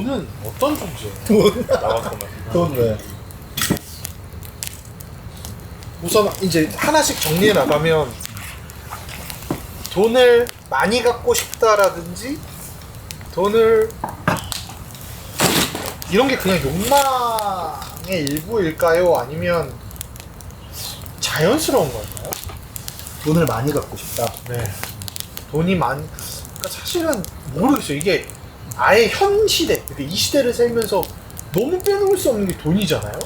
돈은 어떤 존재예요? 돈, 나왔구만. 돈 왜? 우선 이제 하나씩 정리해 나가면 돈을 많이 갖고 싶다라든지 돈을 이런 게 그냥 욕망의 일부일까요? 아니면 자연스러운 걸까요? 돈을 많이 갖고 싶다. 네. 돈이 많, 그러니까 사실은 모르겠어요. 이게 아예 현 시대, 그러니까 이 시대를 살면서 너무 빼놓을 수 없는 게 돈이잖아요.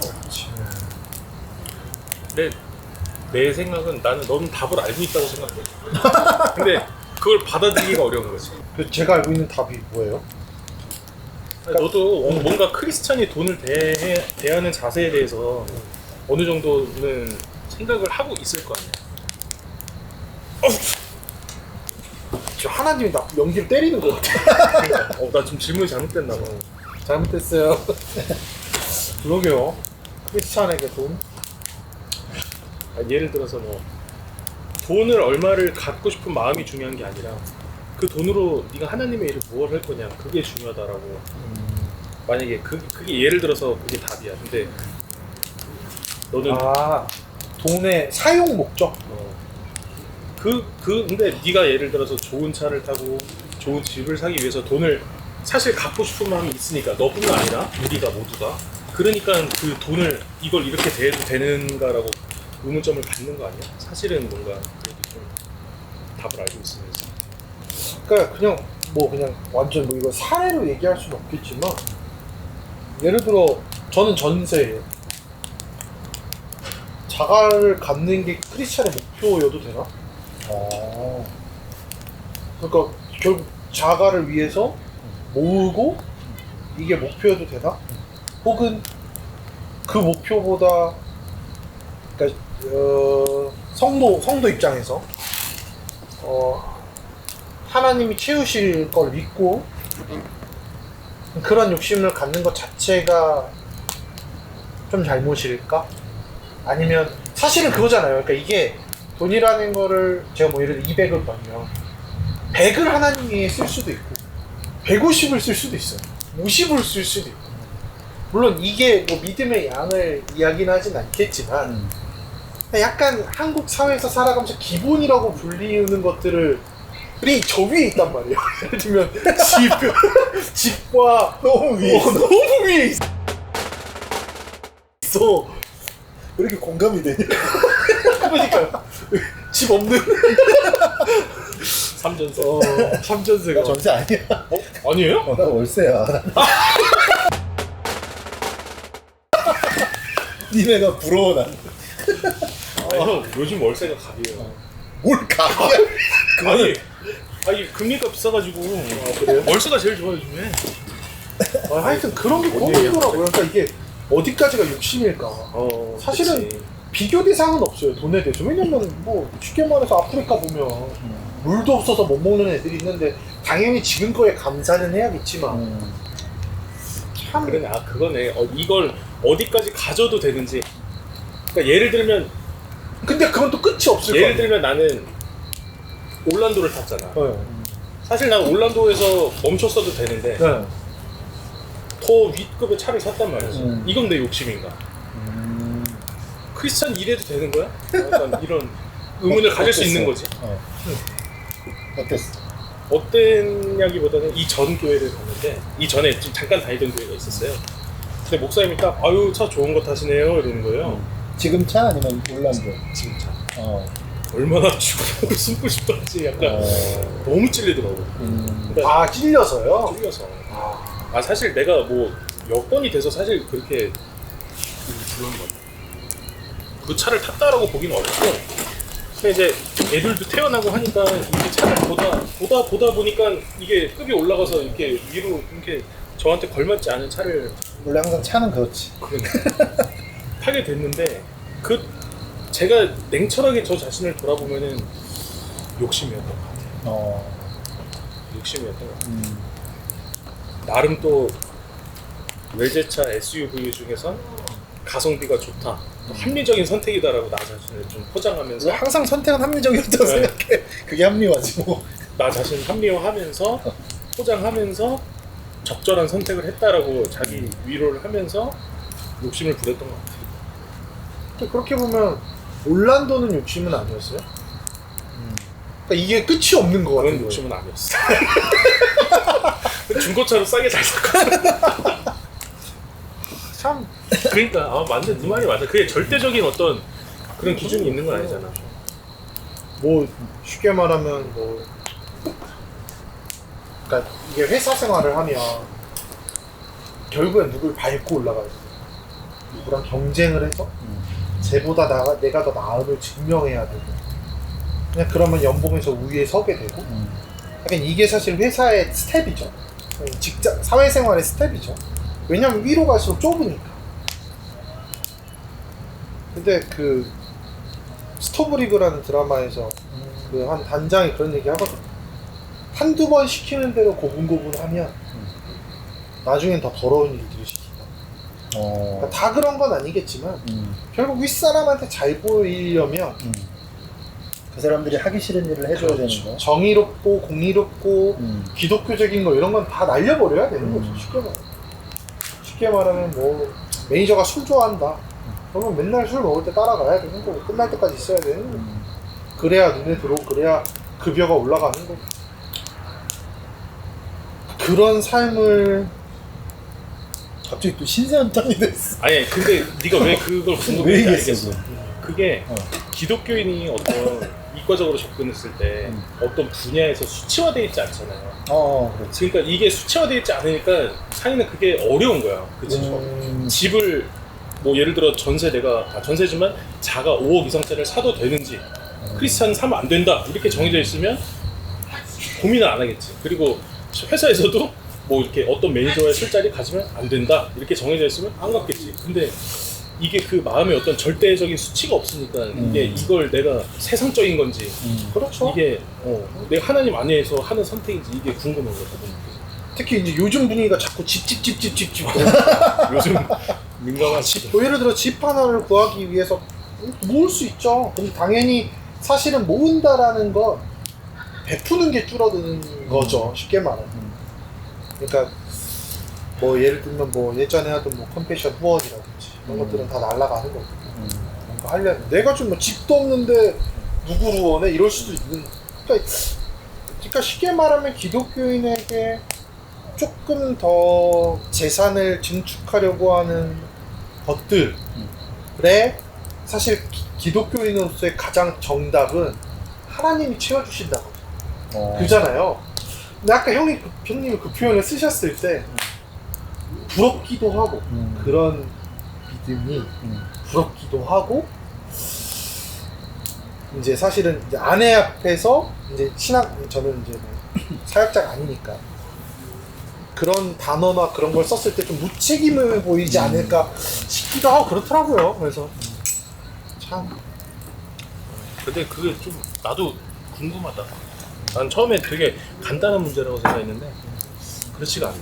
근데 내 생각은 나는 너는 답을 알고 있다고 생각해. 근데 그걸 받아들이기가 어려운 거지. 그래서 제가 알고 있는 답이 뭐예요? 아니, 너도 어- 뭔가 크리스찬이 돈을 대해, 대하는 자세에 대해서 어느 정도는 생각을 하고 있을 거 아니야. 저 하나님이 나 연기를 때리는 것 같아. 그러니까 어, 나 지금 질문이 잘못됐나 봐. 잘못됐어요. 그러게요. 크리스찬에게 돈? 아, 예를 들어서 뭐 돈을 얼마를 갖고 싶은 마음이 중요한 게 아니라 그 돈으로 네가 하나님의 일을 무엇 할 거냐 그게 중요하다라고 만약에 그, 그게 예를 들어서 그게 답이야 근데 너는 아, 돈의 사용 목적? 어, 그, 그 근데 네가 예를 들어서 좋은 차를 타고 좋은 집을 사기 위해서 돈을 사실 갖고 싶은 마음이 있으니까 너뿐만 아니라 우리가 모두가 그러니까 그 돈을 이걸 이렇게 대해도 되는가라고 의문점을 갖는 거 아니야? 사실은 뭔가 그래도 좀 답을 알고 있으면서 그러니까 그냥 뭐 그냥 완전 뭐 이거 사례로 얘기할 수는 없겠지만 예를 들어 저는 전세예요. 자가를 갖는 게 크리스찬의 목표여도 되나? 어. 그러니까 결국 자가를 위해서 모으고 이게 목표여도 되나? 혹은 그 목표보다 그러니까 어, 성도 성도 입장에서 어, 하나님이 채우실 걸 믿고 그런 욕심을 갖는 것 자체가 좀 잘못일까? 아니면 사실은 그거잖아요. 그러니까 이게 돈이라는 거를 제가 뭐 예를 들어 200을 받면 100을 하나님 위해 쓸 수도 있고 150을 쓸 수도 있어요. 50을 쓸 수도 있고 물론 이게 뭐 믿음의 양을 이야기는 하진 않겠지만 음. 약간 한국 사회에서 살아가면서 기본이라고 불리우는 것들을 우리 저 위에 있단 말이에요. 예를 들면 집, 집과 너무 위에 어, 있어. 너무 위에 있어. 있어. 왜 이렇게 공감이 되냐? 그러니까요. 집 없는 삼전세 어, 삼전세가 나 전세 아니야. 어? 아니에요? 어, 나 월세야. 니네가 부러워 난. 아니 형 요즘 월세가 갑이에요 뭘 가야? 아니 아니 금리가 비싸가지고 월세가 제일 좋아 요즘에 아, 하여튼 그런 게뭔 고민이더라고요. 그러니까 이게 어디까지가 욕심일까. 어 사실은 그치. 비교 대상은 없어요. 돈에 대해서. 왜냐면 뭐 쉽게 말해서 아프리카 보면 물도 없어서 못 먹는 애들이 있는데 당연히 지금 거에 감사는 해야겠지만 음. 참 그러네 아 그거네 어, 이걸 어디까지 가져도 되는지 그러니까 예를 들면 근데 그건 또 끝이 없을 예를 거예요. 들면 나는 올란도를 탔잖아 네. 사실 난 올란도에서 멈췄어도 되는데 네. 더 윗급의 차를 샀단 말이지 음. 이건 내 욕심인가 음. 크리스찬 이래도 되는 거야? 약간 이런 의문을 가질 수 있는 거지 어. 어땠어? 어땠냐기보다는 이전 교회를 갔는데 이 전에 좀 잠깐 다니던 교회가 있었어요 근데 목사님이 딱 아유 차 좋은 거 타시네요 이러는 거예요 지금 차 아니면 올란도? 지금 차 어. 얼마나 죽음을 숨고 싶던지 약간 어. 너무 찔리더라고 음. 그러니까 아 찔려서요. 찔려서 아, 아 사실 내가 뭐 여건이 돼서 사실 그렇게 불러는 거 그 차를 탔다라고 보기는 어렵고 근데 이제 애들도 태어나고 하니까 이게 차를 보다 보다 보다 보니까 이게 급이 올라가서 이렇게 위로 이렇게 저한테 걸맞지 않은 차를 원래 항상 차는 그렇지. 타게 됐는데 그 제가 냉철하게 저 자신을 돌아보면은 욕심이었던 것 같아요. 어. 욕심이었던 것 같아요. 음. 나름 또 외제차 SUV 중에선 가성비가 좋다. 또 합리적인 선택이다라고 나 자신을 좀 포장하면서 항상 선택은 합리적이었다고 네. 생각해. 그게 합리화지 뭐. 나 자신을 합리화하면서 포장하면서 적절한 선택을 했다라고 자기 위로를 하면서 욕심을 부렸던 것 같아요. 근데 그렇게 보면 올란도는 욕심은 아니었어요. 그러니까 이게 끝이 없는 것 그런 같은 거예요. 욕심은 아니었어. 중고차로 싸게 잘 샀거든. 참 그러니까 아 맞네 네 말이 맞아. 그게 절대적인 어떤 그런 기준이 있는 건 아니잖아. 뭐 쉽게 말하면 뭐 그러니까 이게 회사 생활을 하면 결국엔 누굴 밟고 올라가야 돼. 누구랑 경쟁을 해서 쟤보다 나, 내가 더 나음을 증명해야 되고 그냥 그러면 연봉에서 우위에 서게 되고 하긴 이게 사실 회사의 스텝이죠. 직장 사회생활의 스텝이죠. 왜냐면 위로 갈수록 좁으니까. 근데 그 스토브리그라는 드라마에서 그 한 단장이 그런 얘기 하거든요. 한두 번 시키는 대로 고분고분하면 나중엔 더 더러운 일들을 시킨다. 어. 그러니까 다 그런 건 아니겠지만 음. 결국 윗사람한테 잘 보이려면 음. 그 사람들이 하기 싫은 일을 해줘야 되는 거. 정의롭고 공의롭고 음. 기독교적인 거 이런 건 다 날려버려야 되는 음. 거죠. 쉽게 말하면. 쉽게 말하면 뭐 매니저가 술 좋아한다. 그러면 맨날 술 먹을 때 따라가야 되는 거고 끝날 때까지 있어야 되는 거고 음. 그래야 눈에 들어오고 그래야 급여가 올라가는 거고 그런 삶을 갑자기 또 신세한탄이 됐어. 아니 근데 네가 왜 그걸 왜 얘기했어? 알겠어. 그게 어. 기독교인이 어떤 이과적으로 접근했을 때 음. 어떤 분야에서 수치화되어 있지 않잖아요. 어, 그렇지. 그러니까 이게 수치화되어 있지 않으니까 사이는 그게 어려운 거야. 그치? 음. 집을 뭐 예를 들어 전세 내가 아, 전세지만 자가 5억 이상짜리를 사도 되는지 크리스찬 사면 안 된다 이렇게 정해져 있으면 고민을 안 하겠지. 그리고 회사에서도 뭐 이렇게 어떤 매니저의 술자리 가지면 안 된다 이렇게 정해져 있으면 안 갔겠지. 근데 이게 그 마음에 어떤 절대적인 수치가 없으니까 이게 음. 이걸 내가 세상적인 건지 음. 그렇죠. 이게 어, 내가 하나님 안에서 하는 선택인지 이게 궁금한 거거든. 특히 이제 요즘 분위기가 자꾸 집집집집 집집 요즘 민감하지. 뭐 예를 들어 집 하나를 구하기 위해서 모을 수 있죠. 근데 당연히 사실은 모은다라는 건 베푸는 게 줄어드는 거죠. 쉽게 말하면. 음. 그러니까 뭐 예를 들면 뭐 예전에 하던 뭐 컴패션 후원이라든지 이런 음. 것들은 다 날아가는 거고 음. 뭔가 하려면 내가 좀 뭐 집도 없는데 누구를 원해 이럴 수도 있는 그러니까, 그러니까 쉽게 말하면 기독교인에게 조금 더 재산을 증축하려고 하는 것들에 사실 기- 기독교인으로서의 가장 정답은 하나님이 채워주신다고 어. 그잖아요. 근데 아까 형이 그, 형님이 그 표현을 쓰셨을 때 부럽기도 하고 음. 그런 믿음이 음. 부럽기도 하고 이제 사실은 이제 아내 앞에서 이제 신학 저는 이제 뭐 사역자가 아니니까 그런 단어나 그런 걸 썼을 때 좀 무책임해 보이지 음. 않을까 싶기도 하고 그렇더라고요. 그래서 참 근데 그게 좀 나도 궁금하다. 난 처음에 되게 간단한 문제라고 생각했는데 그렇지가 않네.